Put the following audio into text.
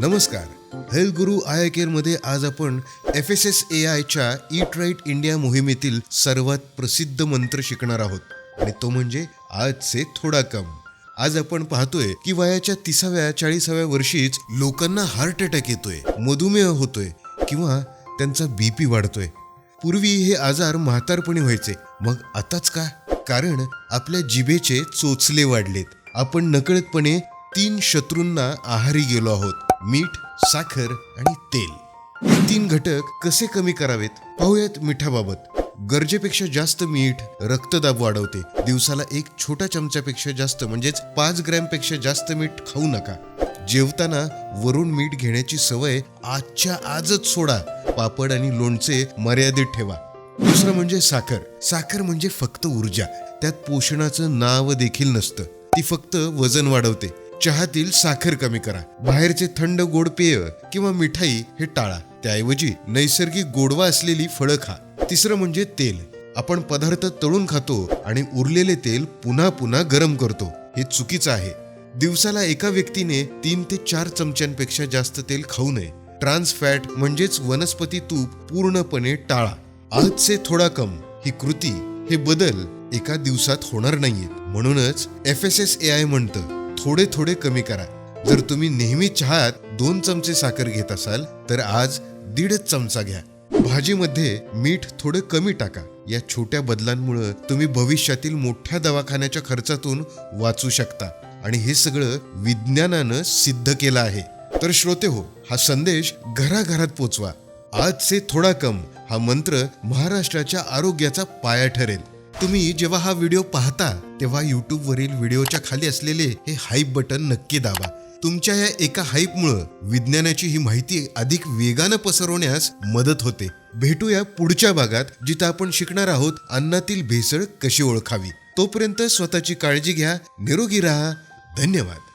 नमस्कार. Health Guru I केअरमध्ये आज आपण एफ एस एस ए आयच्या इट राईट इंडिया मोहिमेतील सर्वात प्रसिद्ध मंत्र शिकणार आहोत. आणि तो म्हणजे आजचे थोडा कम आज आपण पाहतोय की वयाच्या तिसाव्या चाळीसाव्या वर्षीच लोकांना हार्ट अटॅक येतोय मधुमेह होतोय किंवा त्यांचा बीपी वाढतोय. पूर्वी हे आजार म्हातारपणी व्हायचे. मग आताच का? कारण आपल्या जिभेचे चोचले वाढलेत. आपण नकळतपणे तीन शत्रूंना आहारी गेलो आहोत. मीठ साखर आणि तेल. हे तीन घटक कसे कमी करावेत? पाहूयात मिठाबाबत. गरजेपेक्षा जास्त मीठ रक्तदाब वाढवते. दिवसाला एक छोटा चमच्यापेक्षा जास्त म्हणजेच पाच ग्रॅमपेक्षा जास्त मीठ खाऊ नका. जेवताना वरून मीठ घेण्याची सवय आजच्या आजच सोडा. पापड आणि लोणचे मर्यादित ठेवा. दुसरं म्हणजे साखर. साखर म्हणजे फक्त ऊर्जा. त्यात पोषणाचं नाव देखील नसतं. ती फक्त वजन वाढवते. चहातील साखर कमी करा. बाहेरचे थंड गोड पेय किंवा मिठाई हे टाळा. त्याऐवजी नैसर्गिक गोडवा असलेली फळं खा. तिसरं म्हणजे तेल. आपण पदार्थ तळून खातो आणि उरलेले तेल पुन्हा पुन्हा गरम करतो. हे चुकीचं आहे. दिवसाला एका व्यक्तीने तीन ते चार चमच्यांपेक्षा जास्त तेल खाऊ नये. ट्रान्स फॅट म्हणजेच वनस्पती तूप पूर्णपणे टाळा. आजचे थोडा कम. ही कृती हे बदल एका दिवसात होणार नाहीये म्हणूनच F S S A I म्हणतं. थोडे थोडे कमी करा. जर तुम्ही नेहमी चहात दोन चमचे साखर घेत असाल तर आज दीडच चमचा घ्या. भाजीमध्ये मीठ थोडं कमी टाका. या छोट्या बदलांमुळे तुम्ही भविष्यातील मोठ्या दवाखान्याच्या खर्चातून वाचू शकता. आणि हे सगळं विज्ञानानं सिद्ध केलं आहे. तर श्रोते हो हा संदेश घराघरात पोचवा. आजचे थोडा कम हा मंत्र महाराष्ट्राच्या आरोग्याचा पाया ठरेल. तुम्ही जेव्हा हा व्हिडिओ पाहता तेव्हा यूट्यूबवरील व्हिडिओच्या खाली असलेले हे हाईप बटन नक्की दाबा. तुमच्या या एका हाईपमुळं विज्ञानाची ही माहिती अधिक वेगानं पसरवण्यास मदत होते. भेटूया पुढच्या भागात जिथं आपण शिकणार आहोत अन्नातील भेसळ कशी ओळखावी. तोपर्यंत स्वतःची काळजी घ्या निरोगी राहा. धन्यवाद.